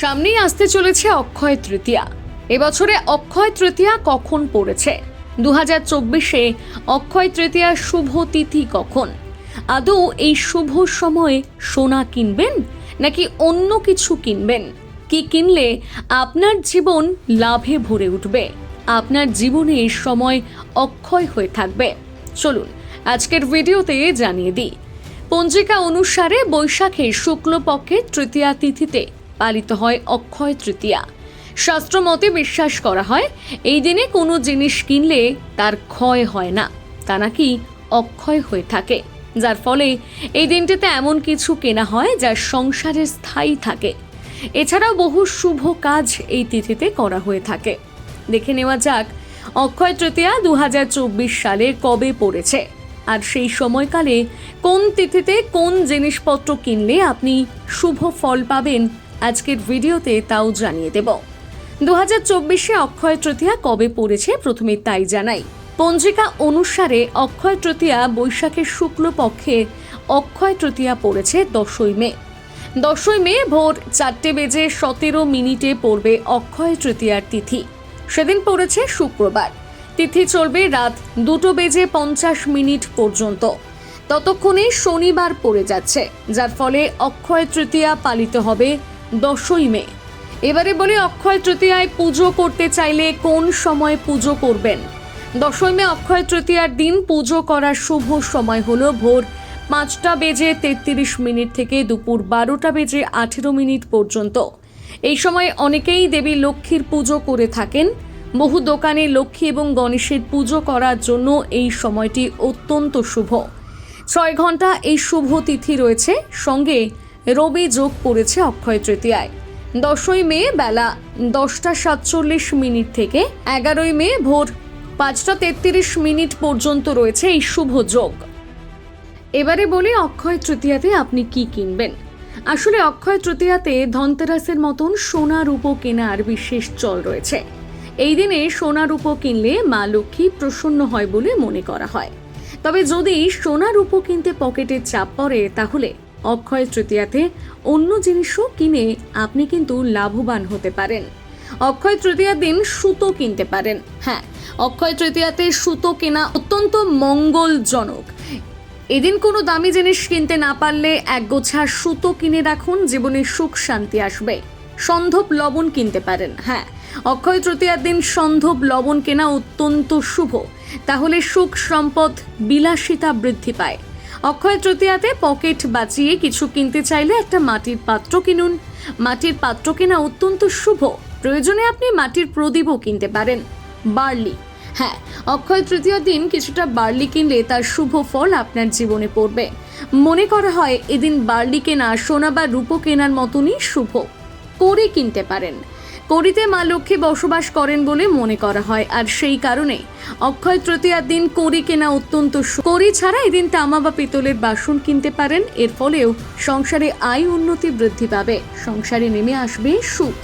সামনেই আসতে চলেছে অক্ষয় তৃতীয়া। এবছরে অক্ষয় তৃতীয়া কখন পড়েছে? দু হাজার চব্বিশে অক্ষয় তৃতীয়ার শুভ তিথি কখন? আদৌ এই শুভ সময়ে সোনা কিনবেন নাকি অন্য কিছু কিনবেন? কি কিনলে আপনার জীবন লাভে ভরে উঠবে? আপনার জীবনে এই সময় অক্ষয় হয়ে থাকবে। চলুন, আজকের ভিডিওতে জানিয়ে দিই। পঞ্জিকা অনুসারে বৈশাখে শুক্লপক্ষের তৃতীয়া তিথিতে পালিত হয় অক্ষয় তৃতীয়া। শাস্ত্রমতে বিশ্বাস করা হয়, এই দিনে কোনো জিনিস কিনলে তার ক্ষয় হয় না, তা নাকি অক্ষয় হয়ে থাকে। যার ফলে এই দিনটিতে এমন কিছু কেনা হয় যা সংসারে স্থায়ী থাকে। এছাড়াও বহু শুভ কাজ এই তিথিতে করা হয়ে থাকে। দেখে নেওয়া যাক, অক্ষয় তৃতীয়া দু হাজার চব্বিশ সালে কবে পড়েছে? আর সেই সময়কালে কোন তিথিতে কোন জিনিসপত্র কিনলে আপনি শুভ ফল পাবেন আজকের ভিডিওতে তাও জানিয়ে দেব। দু হাজার চব্বিশে অক্ষয় তৃতীয়া কবে পড়েছে প্রথমে তাই জানাই। পঞ্জিকা অনুসারে অক্ষয় তৃতীয়া বৈশাখের শুক্লপক্ষে অক্ষয় তৃতীয়া পড়েছে দশই মে। দশই মে ভোর চারটে বেজে সতেরো মিনিটে পড়বে অক্ষয় তৃতীয়ার তিথি। সেদিন পড়েছে শুক্রবার। তিথি চলবে রাত দুটো বেজে পঞ্চাশ মিনিট পর্যন্ত। ততক্ষণে শনিবার পড়ে যাচ্ছে, যার ফলে অক্ষয় তৃতীয়া পালিত হবে দশই মে। এবারে বলি অক্ষয় তৃতীয়ায় পুজো করতে চাইলে কোন সময় পুজো করবেন? দশই মে অক্ষয় তৃতীয়ার দিন পুজো করার শুভ সময় হলো ভোর পাঁচটা বেজে তেত্রিশ মিনিট থেকে দুপুর বারোটা বেজে আঠেরো মিনিট পর্যন্ত। এই সময় অনেকেই দেবী লক্ষ্মীর পুজো করে থাকেন। বহু দোকানে লক্ষ্মী এবং গণেশের পুজো করার জন্য এই সময়টি অত্যন্ত শুভ। ছয় ঘণ্টা এই শুভ তিথি রয়েছে। সঙ্গে রবি যোগ পড়েছে অক্ষয় তৃতীয়ায়। দশই মে বেলা দশটা সাতচল্লিশ মিনিট থেকে এগারোই মে ভোর পাঁচটা তেত্রিশ মিনিট পর্যন্ত রয়েছে এই শুভ যোগ। এবারে বলি অক্ষয় তৃতীয়াতে আপনি কি কিনবেন? আসলে অক্ষয় তৃতীয়াতে ধনতেরাসের মতন সোনা, রূপো কেনার বিশেষ চল রয়েছে। এই দিনে সোনা, রূপো কিনলে মা লক্ষ্মী প্রসন্ন হয় বলে মনে করা হয়। তবে যদি সোনা, রূপো কিনতে পকেটে চাপ পড়ে, তাহলে অক্ষয় তৃতীয়াতে অন্য জিনিসও কিনে আপনি কিন্তু লাভবান হতে পারেন। অক্ষয় তৃতীয়ার দিন সুতো কিনতে পারেন। হ্যাঁ অক্ষয় তৃতীয়াতে সুতো কেনা অত্যন্ত মঙ্গলজনক। এদিন কোনো দামি জিনিস কিনতে না পারলে এক গোছা সুতো কিনে রাখুন, জীবনে সুখ শান্তি আসবে। সন্ধব লবণ কিনতে পারেন। হ্যাঁ অক্ষয় তৃতীয়ার দিন সন্ধব লবণ কেনা অত্যন্ত শুভ। তাহলে সুখ সম্পদ বিলাসিতা বৃদ্ধি পায়। অক্ষয় তৃতীয়াতে পকেট বাঁচিয়ে কিছু কিনতে চাইলে একটা মাটির পাত্র কিনুন। মাটির পাত্র কেনা অত্যন্ত শুভ। প্রয়োজনে আপনি মাটির প্রদীপও কিনতে পারেন। বার্লি। হ্যাঁ অক্ষয় তৃতীয় দিন কিছুটা বার্লি কিনলে তার শুভ ফল আপনার জীবনে পড়বে। মনে করা হয়, এদিন বার্লি কেনা সোনা বা রূপো কেনার মতনই শুভ। কড়ি কিনতে পারেন। কড়িতে মা লক্ষ্মী বসবাস করেন বলে মনে করা হয়। আর সেই কারণে অক্ষয় তৃতীয়ার দিন করি কেনা অত্যন্ত করি ছাড়া এদিন তামা বা পিতলের বাসন কিনতে পারেন। এর ফলেও সংসারে আয় উন্নতি বৃদ্ধি পাবে। সংসারে নেমে আসবে সুখ।